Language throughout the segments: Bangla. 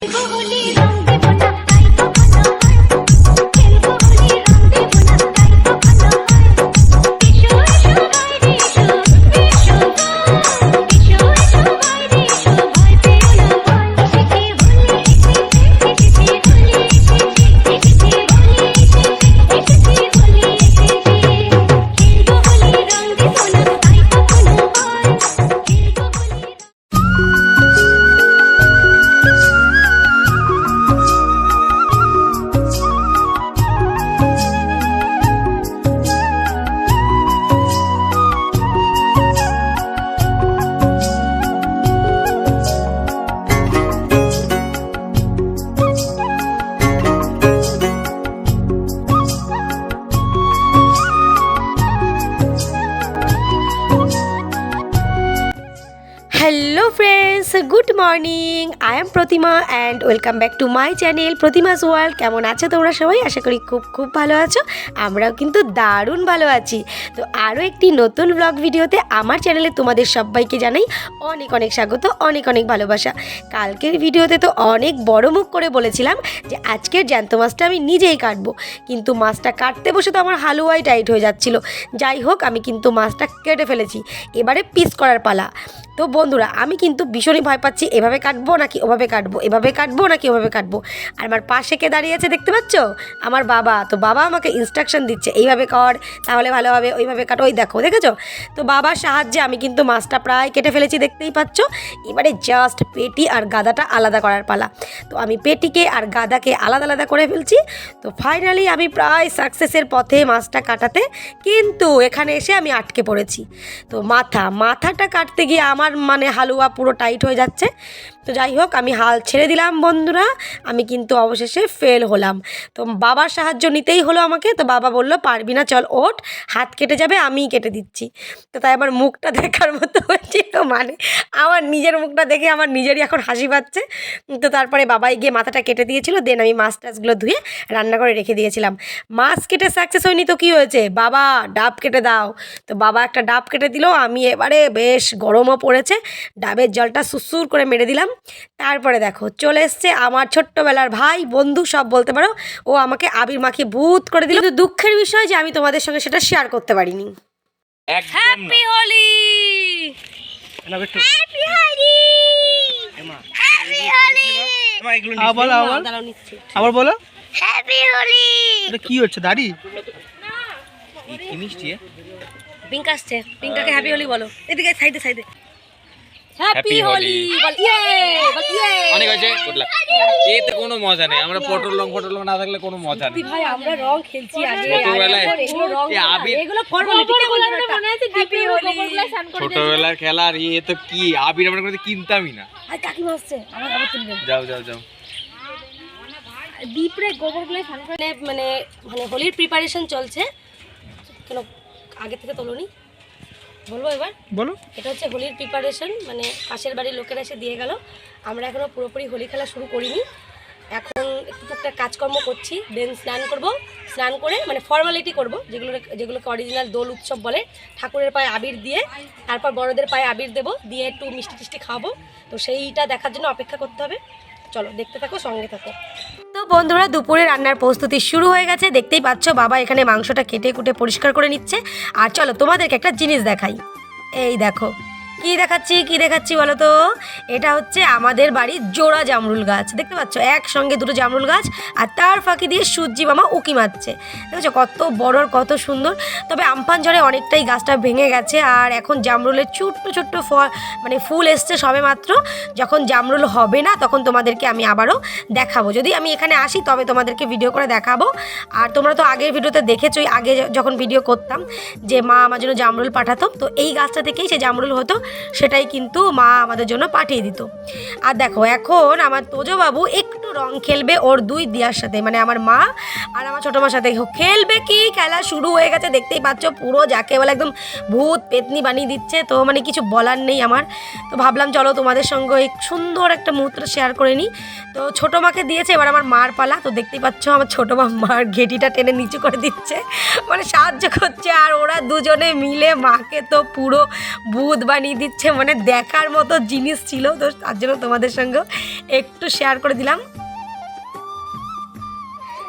你哭哭。morning I am Pratima and welcome back to my channel Pratima's world কেমন আছো তোমরা সবাই? আশা করি খুব খুব ভালো আছো। আমরাও কিন্তু দারুণ ভালো আছি। তো আরও একটি নতুন ব্লগ ভিডিওতে আমার চ্যানেলে তোমাদের সবাইকে জানাই অনেক অনেক স্বাগত, অনেক অনেক ভালোবাসা। কালকের ভিডিওতে তো অনেক বড় মুখ করে বলেছিলাম যে আজকের জ্যান্ত মাছটা আমি নিজেই কাটবো। কিন্তু মাছটা কাটতে বসে তো আমার হালুয়াই টাইট হয়ে যাচ্ছিল। যাই হোক, আমি কিন্তু মাছটা কেটে ফেলেছি। এবারে পিস করার পালা। তো বন্ধুরা, আমি কিন্তু ভীষণই ভয় পাচ্ছি, এভাবে কাটবো নাকি ওভাবে কাটবো, এভাবে কাটবো নাকি ওভাবে কাটবো? আর আমার পাশে কে দাঁড়িয়ে আছে দেখতে পাচ্ছ? আমার বাবা। তো বাবা আমাকে ইনস্ট্রাকশন দিচ্ছে, এইভাবে কর, তাহলে ভালো হবে, ওইভাবে কাটো। ওই দেখো, দেখেছ? তো বাবার সাহায্যে আমি কিন্তু মাছটা প্রায় কেটে ফেলেছি, দেখতেই পাচ্ছ? এবারে জাস্ট পেটি আর গাদাটা আলাদা করার পালা। তো আমি পেটিকে আর গাদাকে আলাদা আলাদা করে ফেলছি। তো ফাইনালি আমি প্রায় সাকসেসের পথে মাছটা কাটাতে কিন্তু এখানে এসে আমি আটকে পড়েছি। তো মাথা, মাথাটা কাটতে গিয়ে আমার মানে হালুয়া পুরো টাইট হয়ে যাচ্ছে। তো যাই হোক, আমি হাল ছেড়ে দিলাম বন্ধুরা। আমি কিন্তু অবশেষে ফেল হলাম। তো বাবার সাহায্য নিতেই হলো আমাকে। তো বাবা বলল, পারবি না, চল ওঠ। হাত কেটে যাবে, আমিই কেটে দিচ্ছি। তো তাই আমার মুখটা দেখার মতো হয়েছিল। মানে আমার নিজের মুখটা দেখে আমার নিজেরই এখন হাসি পাচ্ছে। তো তারপরে বাবাই গিয়ে মাথাটা কেটে দিয়েছিল। দেন আমি মাছ টাছগুলো ধুয়ে রান্না করে রেখে দিয়েছিলাম। মাছ কেটে সাকসেস হয়নি তো কী হয়েছে? বাবা, ডাব কেটে দাও। তো বাবা একটা ডাব কেটে দিল। আমি এবারে বেশ গরমও পড়েছে ডাবের জলটা সুসুর করে মেরে দিলাম। তারপরে দেখো চলে এসছে আমার ছোট্টবেলার ভাই বন্ধু সব বলতে পারো। ও আমাকে আবির মাখিয়ে ভূত করে দিল। কিন্তু দুঃখের বিষয় যে আমি তোমাদের সঙ্গে সেটা শেয়ার করতে পারিনি। হোলি হ্যাপি হোলি হ্যাপি হোলি আবার আবার? আবার বলো। হ্যাপি হোলি এটা কি হচ্ছে দাড়ি? কি মিষ্টি পিঙ্ক আসছে। পিঙ্কাকে হ্যাপি হোলি বলো। এদিকে সাইডে সাইডে। Happy Holi! বল ইয়ে ইয়ে অনেক হয়েছে গুড লাক এতে কোনো মজা নেই আমরা পটল রং ফটল না থাকলে কোনো মজা নেই। ভাই আমরা রং খেলছি আজকে। ছোটবেলায় এগুলো আবির এগুলো ফর্মালিটি মনে আছে হ্যাপি হোলি ছোটবেলার খেলা আর এ তো কি? আবির আমরা কোনো কিনতামই না। আর আসছে আমার আবার যাও যাও যাও। দ্বীপরে গোবরগুলো করে মানে মানে হোলির প্রিপারেশন চলছে। কেন আগে থেকে তোলনি? বলব এবার? বলো। এটা হচ্ছে হোলির প্রিপারেশন মানে পাশের বাড়ির লোকেরা এসে দিয়ে গেল। আমরা এখনও পুরোপুরি হোলি খেলা শুরু করিনি। এখন একটু টুকটাক কাজকর্ম করছি দেন স্নান করব। স্নান করে মানে ফর্মালিটি করব যেগুলো যেগুলোকে অরিজিনাল দোল উৎসব বলে। ঠাকুরের পায়ে আবির দিয়ে তারপর বড়দের পায়ে আবির দেবো দিয়ে একটু মিষ্টি টিষ্টি খাওয়াবো। তো সেইটা দেখার জন্য অপেক্ষা করতে হবে। চলো, দেখতে থাকো, সঙ্গে থাকো। তো বন্ধুরা, দুপুরে রান্নার প্রস্তুতি শুরু হয়ে গেছে। দেখতেই পাচ্ছ, বাবা এখানে মাংসটা কেটে কুটে পরিষ্কার করে নিচ্ছে। আর চলো, তোমাদেরকে একটা জিনিস দেখাই। এই দেখো কি দেখাচ্ছি কি দেখাচ্ছি বলো তো এটা হচ্ছে আমাদের বাড়ির জোড়া জামরুল গাছ। দেখতে পাচ্ছ? একসঙ্গে দুটো জামরুল গাছ আর তার ফাঁকি দিয়ে সূর্যি মামা উকি মারছে। দেখেছ কত বড় আর কত সুন্দর। তবে আমফান ঝড়ে অনেকটাই গাছটা ভেঙে গেছে আর এখন জামরুলের ছোট্ট ছোট্ট ফল মানে ফুল এসছে সবে মাত্র। যখন জামরুল হবে না, তখন তোমাদেরকে আমি আবারও দেখাবো। যদি আমি এখানে আসি, তবে তোমাদেরকে ভিডিও করে দেখাবো। আর তোমরা তো আগের ভিডিওতে দেখেছোই, আগে যখন ভিডিও করতাম যে মা আমার জন্য জামরুল পাঠাতো, তো এই গাছটা থেকেই সে জামরুল হতো। সেটাই কিন্তু মা আমাদের জন্য পাঠিয়ে দিত। আর দেখো এখন আমার তোজবাবু একটু রং খেলবে ওর দুই দিয়ার সাথে। মানে আমার মা আর আমার ছোটো মার সাথে। খেলবে কি? খেলা শুরু হয়ে গেছে, দেখতেই পাচ্ছ পুরো যাকে বলে একদম ভূত পেতনি বানিয়ে দিচ্ছে। তো মানে কিছু বলার নেই আমার। তো ভাবলাম চলো তোমাদের সঙ্গে এই সুন্দর একটা মুহূর্ত শেয়ার করে নিই। তো ছোটো মাকে দিয়েছে, এবার আমার মার পালা। তো দেখতেই পাচ্ছ আমার ছোটো মা মার ঘেটিটা টেনে নিচু করে দিচ্ছে। মানে সাহায্য করছে আর ওরা দুজনে মিলে মাকে তো পুরো ভূত বানিয়ে দিচ্ছে। মানে দেখার মতো জিনিস ছিল। তো তার জন্য তোমাদের সঙ্গেও একটু শেয়ার করে দিলাম।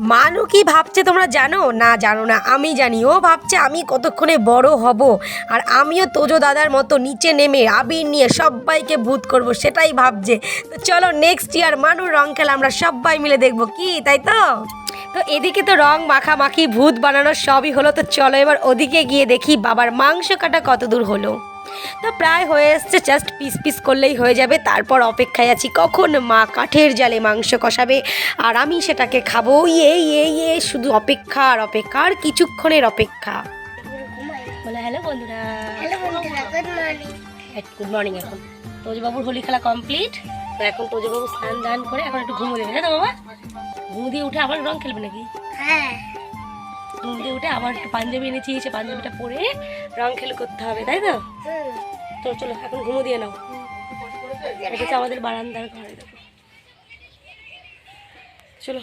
মানু কি ভাবছে তোমরা জানো? না জানো না। আমি জানি। ও ভাবছে আমি কতক্ষণে বড় হব। আর আমিও তোজো দাদার মতো নিচে নেমে আবির নিয়ে সবাইকে ভূত করব, সেটাই ভাবছে। তো চলো নেক্সট ইয়ার মানুর রং খেলা আমরা সবাই মিলে দেখব। কি, তাই তো? তো এদিকে তো রং মাখামাখি, ভূত বানানো সবই হলো। তো চলো এবার ওদিকে গিয়ে দেখি বাবার মাংস কাটা কত দূর হলো। তো প্রায় হয়ে এসছে জাস্ট পিস পিস করলেই হয়ে যাবে। তারপর অপেক্ষায় আছি কখন মা কাঠের জালে মাংস কষাবে? আর আমি সেটাকে খাব। ইয়ে ইয়ে ইয়ে শুধু অপেক্ষা আর অপেক্ষা আর কিছুক্ষণের অপেক্ষা। বলে হ্যালো বন্ধুরা। হ্যালো বন্ধুরা গুড মর্নিং গুড মর্নিং এখন। তোজবাবুর হোলি খেলা কমপ্লিট তো এখন তোজবাবু স্নান দান করে এখন একটু ঘুমো দেবে। তাই তো বাবা? ঘুম দিয়ে উঠে আবার রং খেলবে নাকি? হ্যাঁ। দিয়ে উঠে আবার একটু পাঞ্জাবি এনেছি সে পাঞ্জাবিটা পরে রং খেলে করতে হবে, তাই তো? তো চলো, এখন ঘুমো দিয়ে নাও। এটা হচ্ছে আমাদের বারান্দার ঘরে, দেখো। চলো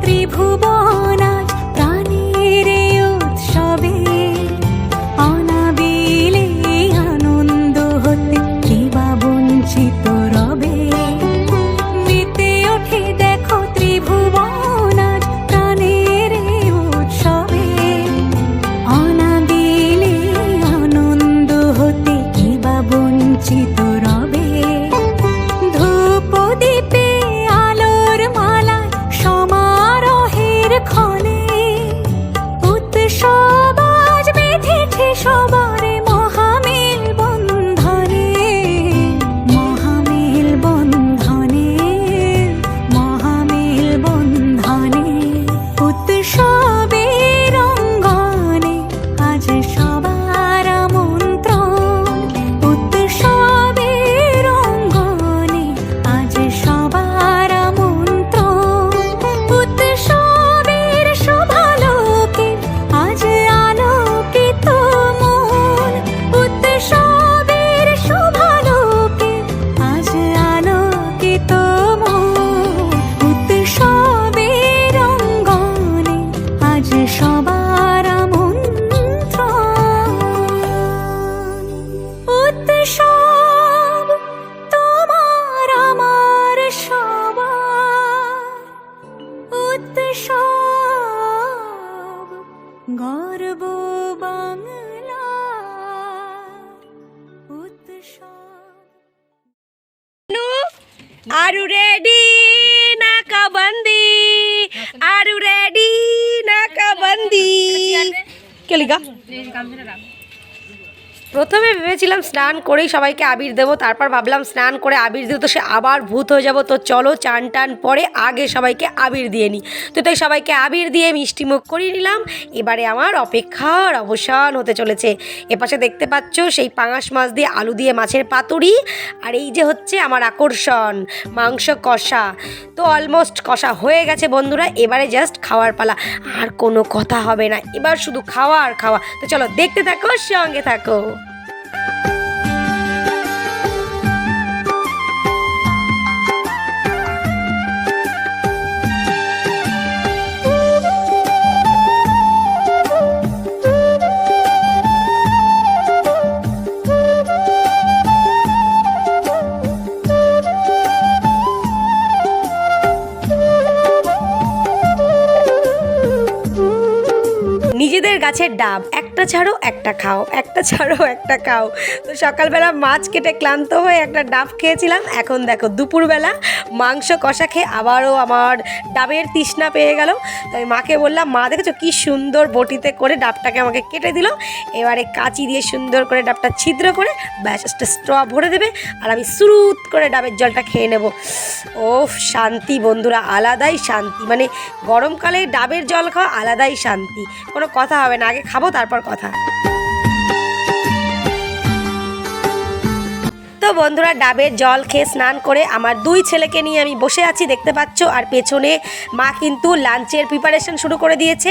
ত্রিভুবনা স্নান করেই সবাইকে আবির দেবো। তারপর ভাবলাম স্নান করে আবির দেবো তো সে আবার ভূত হয়ে যাব। তো চলো চান টান পরে আগে সবাইকে আবির দিয়ে নিই। তো তাই সবাইকে আবির দিয়ে মিষ্টি মুখ করিয়ে নিলাম। এবারে আমার অপেক্ষার অবসান হতে চলেছে। এপাশে দেখতে পাচ্ছ সেই পাঙাশ মাছ দিয়ে আলু দিয়ে মাছের পাতুরি। আর এই যে হচ্ছে আমার আকর্ষণ, মাংস কষা। তো অলমোস্ট কষা হয়ে গেছে বন্ধুরা, এবারে জাস্ট খাওয়ার পালা। আর কোনো কথা হবে না। এবার শুধু খাওয়া আর খাওয়া। তো চলো দেখতে থাকো, সঙ্গে থাকো। একটা ছাড়ো, একটা খাও, একটা ছাড়ো, একটা খাও। তো সকালবেলা মাছ কেটে ক্লান্ত হয়ে একটা ডাব খেয়েছিলাম। এখন দেখো দুপুরবেলা মাংস কষা খেয়ে আবারও আমার ডাবের তৃষ্ণা পেয়ে গেল। তো আমি মাকে বললাম, মা, দেখেছ কি সুন্দর বটিতে করে ডাবটাকে আমাকে কেটে দিল? এবারে কাঁচি দিয়ে সুন্দর করে ডাবটা ছিদ্র করে ব্যাস একটা স্ট্র ভরে দেবে আর আমি সুরুত করে ডাবের জলটা খেয়ে নেব। ও শান্তি বন্ধুরা, আলাদাই শান্তি। মানে গরমকালে ডাবের জল খাওয়া আলাদাই শান্তি। কোনো কথা হবে না, আগে খাব, তারপর কথা। তো বন্ধুরা, ডাবের জল খেয়ে স্নান করে আমার দুই ছেলেকে নিয়ে আমি বসে আছি, দেখতে পাচ্ছ? আর পেছনে মা কিন্তু লাঞ্চের প্রিপারেশন শুরু করে দিয়েছে।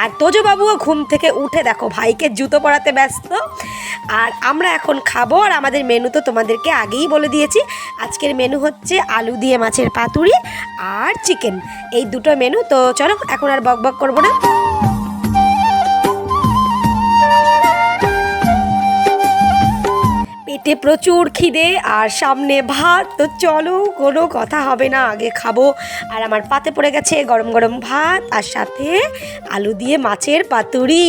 আর তোজবাবুও ঘুম থেকে উঠে দেখো, ভাইকে জুতো পরাতে ব্যস্ত। আর আমরা এখন খাব, আর আমাদের মেনু তো তোমাদেরকে আগেই বলে দিয়েছি। আজকের মেনু হচ্ছে আলু দিয়ে মাছের পাতুরি আর চিকেন এই দুটো মেনু তো চলো, এখন আর বক বক করব না। পেটে প্রচুর খিদে আর সামনে ভাত, তো চলো কোনো কথা হবে না, আগে খাব। আর আমার পাতে পড়ে গেছে গরম গরম ভাত আর সাথে আলু দিয়ে মাছের পাতুরি।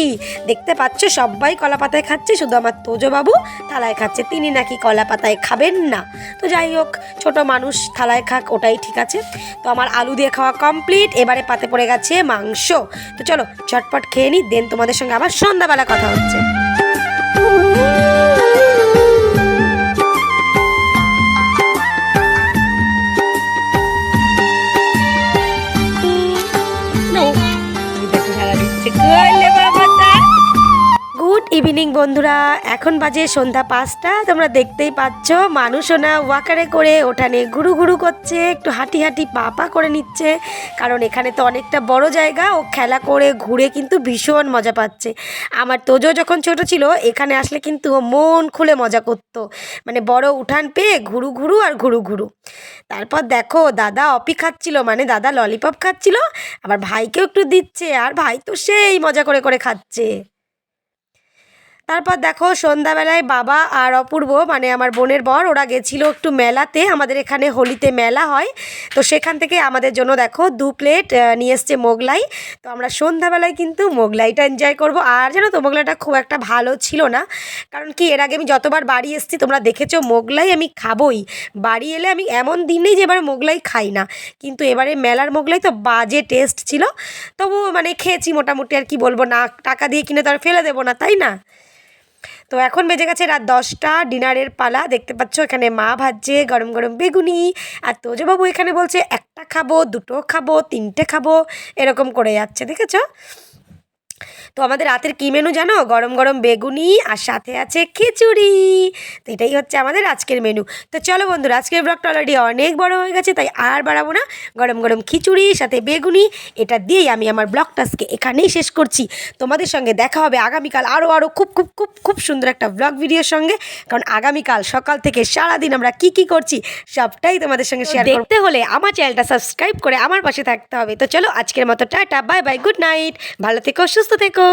দেখতে পাচ্ছ, সবাই কলা পাতায় খাচ্ছে, শুধু আমার তোজবাবু থালায় খাচ্ছে। তিনি নাকি কলা পাতায় খাবেন না। তো যাই হোক, ছোট মানুষ থালায় খাক, ওটাই ঠিক আছে। তো আমার আলু দিয়ে খাওয়া কমপ্লিট এবারে পাতে পড়ে গেছে মাংস। তো চলো চটপট খেয়ে নিই, দেন তোমাদের সঙ্গে আবার সন্ধ্যাবেলা কথা হচ্ছে। বন্ধুরা, এখন বাজে সন্ধ্যা পাঁচটা। তোমরা দেখতেই পাচ্ছ, মানুষও না ওয়াকারে করে ওঠানে ঘুরু ঘুরু করছে, একটু হাঁটি হাঁটি পা পা করে নিচ্ছে। কারণ এখানে তো অনেকটা বড় জায়গা, ও খেলা করে ঘুরে কিন্তু ভীষণ মজা পাচ্ছে। আমার তোজো যখন ছোট ছিল, এখানে আসলে কিন্তু ও মন খুলে মজা করতো। মানে বড় উঠান পেয়ে ঘুরু ঘুরু আর ঘুরু ঘুরু। তারপর দেখো, দাদা অপি খাচ্ছিল মানে দাদা ললিপপ খাচ্ছিল, আবার ভাইকেও একটু দিচ্ছে, আর ভাই তো সেই মজা করে করে খাচ্ছে। তারপর দেখো, সন্ধ্যাবেলায় বাবা আর অপূর্ব মানে আমার বোনের বর, ওরা গেছিল একটু মেলাতে। আমাদের এখানে হোলিতে মেলা হয়। তো সেখান থেকে আমাদের জন্য দেখো, দু প্লেট নিয়ে এসছে মোগলাই। তো আমরা সন্ধ্যাবেলায় কিন্তু মোগলাইটা এনজয় করব। আর জানো তো, মোগলাইটা খুব একটা ভালো ছিল না। কারণ কি, এর আগে আমি যতবার বাড়ি এসেছি, তোমরা দেখেছ, মোগলাই আমি খাবোই। বাড়ি এলে আমি এমন দিনেই যে এবার মোগলাই খাই না। কিন্তু এবারে মেলার মোগলাই তো বাজে টেস্ট ছিল। তবু মানে খেয়েছি, মোটামুটি আর কি বলব, না, টাকা দিয়ে কিনে তো আর ফেলে দেবো না, তাই না? তো এখন বেজে গেছে রাত দশটা, ডিনারের পালা, দেখতে পাচ্ছ এখানে মা ভাজছে গরম গরম বেগুনি, আর তোজবাবু এখানে বলছে একটা খাব, দুটো খাব, তিনটে খাব, এরকম করে যাচ্ছে, দেখেছ? তো আমাদের রাতের কী মেনু জানো? গরম গরম বেগুনি আর সাথে আছে খিচুড়ি। তো এটাই হচ্ছে আমাদের আজকের মেনু তো চলো বন্ধুরা, আজকের ব্লগটা অলরেডি অনেক বড় হয়ে গেছে, তাই আর বাড়াবো না। গরম গরম খিচুড়ি, সাথে বেগুনি, এটা দিয়েই আমি আমার ব্লগটা আজকে এখানেই শেষ করছি। তোমাদের সঙ্গে দেখা হবে আগামীকাল আরও আরও খুব খুব খুব খুব সুন্দর একটা ব্লগ ভিডিওর সঙ্গে। কারণ আগামীকাল সকাল থেকে সারাদিন আমরা কি কি করছি, সবটাই তোমাদের সঙ্গে শেয়ার দেখতে হলে আমার চ্যানেলটা সাবস্ক্রাইব করে আমার পাশে থাকতে হবে। তো চলো আজকের মতো tata bye bye good night ভালো থেকো, সুস্থ থেকো